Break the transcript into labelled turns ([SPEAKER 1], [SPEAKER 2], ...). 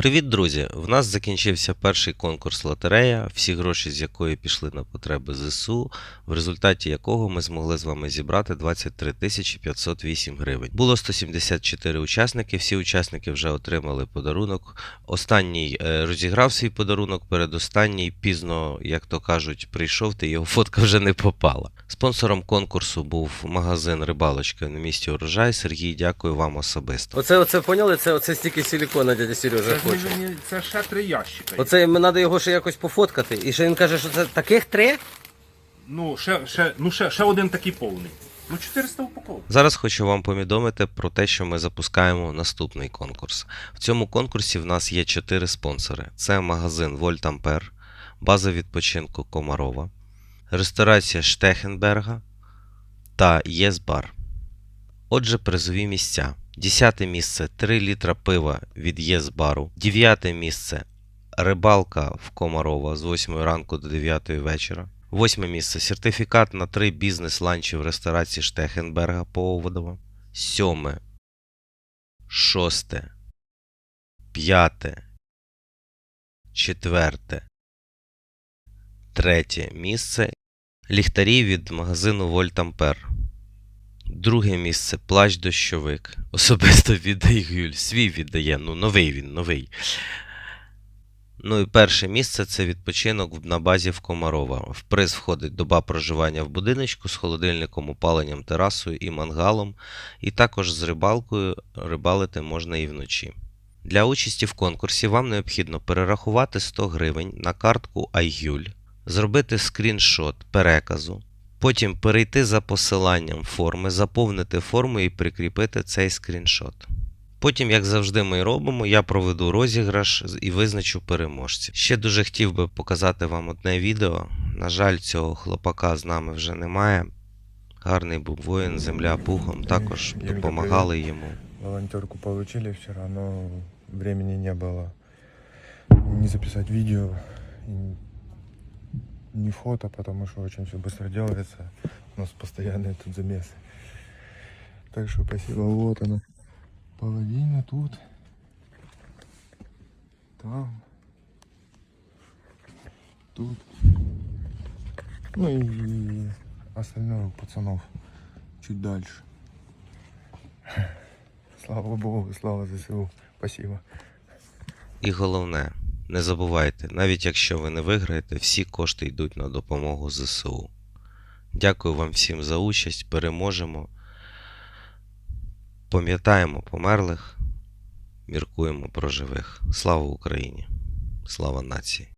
[SPEAKER 1] Привіт, друзі! В нас закінчився перший конкурс лотерея, всі гроші з якої пішли на потреби ЗСУ, в результаті якого ми змогли з вами зібрати 23 тисячі 508 гривень. Було 174 учасники, всі учасники вже отримали подарунок. Останній е, розіграв свій подарунок, передостанній пізно, як то кажуть, прийшов, та його фотка вже не попала. Спонсором конкурсу був магазин Рибалочка на місці урожай. Сергій, дякую вам особисто.
[SPEAKER 2] Оце, оце поняли? Це оце стільки силікона дядя Сережа хоче.
[SPEAKER 3] це ще три ящика.
[SPEAKER 2] Оце їм треба його ще якось пофоткати. І ще він каже, що це таких три?
[SPEAKER 3] Ну, ще, ще, ну ще, ще один такий повний. Ну, 400 упаковок.
[SPEAKER 1] Зараз хочу вам повідомити про те, що ми запускаємо наступний конкурс. В цьому конкурсі в нас є чотири спонсори: це магазин Вольтампер, база відпочинку Комарова, ресторація Штехенберга та Єсбар. Отже, призові місця. Десяте місце 3 літра пива від Єсбару. Дев'яте місце рибалка в Комарова з 8 ранку до 9 вечора. Восьме місце сертифікат на три бізнес-ланчі в ресторації Штехенберга по Оводово. Сьоме. Шосте. П'яте. Четверте. Третє місце. Ліхтарі від магазину Вольтампер. Друге місце плащ дощовик. Особисто віддає Гюль. Свій віддає. Ну, новий він, новий. Ну і перше місце це відпочинок на базі в Комарова. В приз входить доба проживання в будиночку з холодильником, опаленням терасою і мангалом, і також з рибалкою рибалити можна і вночі. Для участі в конкурсі вам необхідно перерахувати 100 гривень на картку iGUL, зробити скріншот переказу, потім перейти за посиланням форми, заповнити форму і прикріпити цей скріншот. Потім, як завжди, ми робимо, я проведу розіграш і визначу переможців. Ще дуже хотів би показати вам одне відео. На жаль, цього хлопака з нами вже немає. Гарний був воїн, земля пухом, також допомагали йому.
[SPEAKER 4] Волонтерку получили вчера, но времени не было. Не записать видео, и не фото, потому что очень все быстро делается. У нас постоянные тут замесы. Так что спасибо. Вот она. Половина тут. Там. Тут. Ну и остальное у пацанов чуть дальше. Слава Богу, слава ЗСУ. Спасибо.
[SPEAKER 1] І головне, не забувайте, навіть якщо ви не виграєте, всі кошти йдуть на допомогу ЗСУ. Дякую вам всім за участь, переможемо. Пам'ятаємо померлих, міркуємо про живих. Слава Україні! Слава нації!